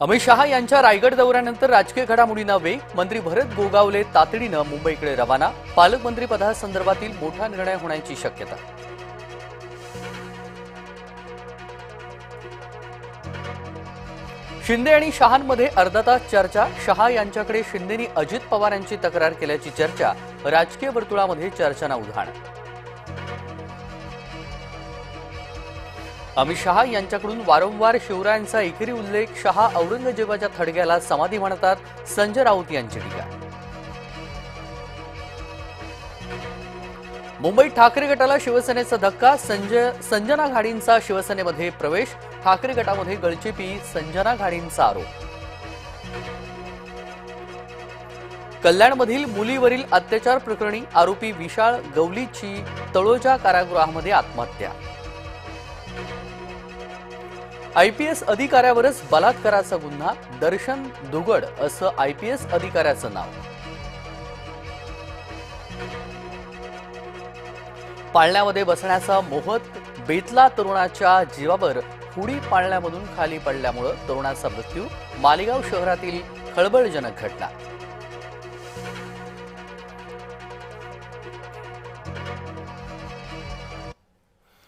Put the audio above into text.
अमित शहा यांच्या रायगड दौऱ्यानंतर राजकीय घडामोडींना वेग मंत्री भरत गोगावले तातडीनं मुंबईकडे रवाना पालकमंत्री पदासंदर्भातील मोठा निर्णय होण्याची शक्यता. शिंदे आणि शहांमध्ये अर्धा तास चर्चा शहा यांच्याकडे शिंदेनी अजित पवार यांची तक्रार केल्याची चर्चा राजकीय वर्तुळामध्ये चर्चांना उधाण. अमित शहा यांच्याकडून वारंवार शिवरायांचा एकेरी उल्लेख शहा औरंगजेबाच्या थडग्याला समाधी म्हणतात संजय राऊत यांची टीका मुंबईत ठाकरे गटाला शिवसेनेचा धक्का संजय संजना घाडींचा शिवसेनेमध्ये प्रवेश ठाकरे गटामध्ये गळचेपी संजना घाडींचा आरोप. कल्याणमधील मुलीवरील अत्याचार प्रकरणी आरोपी विशाळ गवलीची तळोजा कारागृहामध्ये आत्महत्या. आयपीएस अधिकाऱ्यावरच बलात्काराचा गुन्हा दर्शन दुगड असं आयपीएस अधिकाऱ्याचं नाव. पाळण्यामध्ये बसण्याचा मोहत बेतला तरुणाच्या जीवावर हुडी पाळण्यामधून खाली पडल्यामुळं तरुणाचा मृत्यू मालेगाव शहरातील खळबळजनक घटना.